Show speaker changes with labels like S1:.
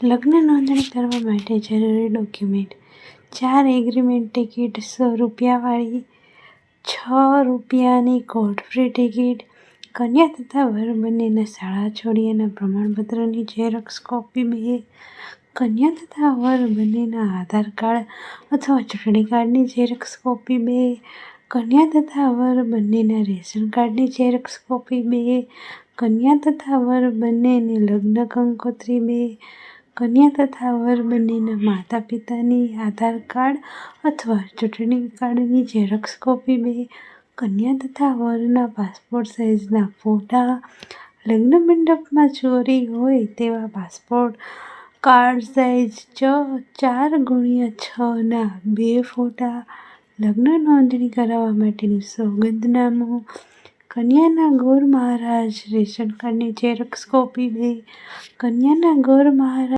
S1: લગ્ન નોંધણી કરવા માટે જરૂરી ડોક્યુમેન્ટ. ચાર એગ્રીમેન્ટ ટિકિટ સો રૂપિયાવાળી, છ રૂપિયાની કોર્ટ ફ્રી ટિકિટ, કન્યા તથા વર બંનેના શાળા છોડીએના પ્રમાણપત્રની ઝેરોક્ષ કોપી બે, કન્યા તથા વર બંનેના આધાર કાર્ડ અથવા ચૂંટણી કાર્ડની ઝેરોક્ષ કોપી બે, કન્યા તથા વર બંનેના રેશન કાર્ડની ઝેરોક્ષ કોપી બે, કન્યા તથા વર બંનેની લગ્ન કંકોત્રી બે કન્યા તથા વર બંનેના માતા પિતાની આધાર કાર્ડ અથવા ચૂંટણી કાર્ડની ઝેરોક્ષ કોપી બે, કન્યા તથા વરના પાસપોર્ટ સાઇઝના ફોટા, લગ્ન મંડપમાં ચોરી હોય તેવા પાસપોર્ટ કાર્ડ સાઇઝ છ, ચાર ગુણ્યા છના બે ફોટા, લગ્ન નોંધણી કરાવવા માટેનું સોગંદનામું, કન્યાના ગોર મહારાજ રેશન કાર્ડની ઝેરોક્ષ કોપી બે, કન્યાના ગોર મહારાજ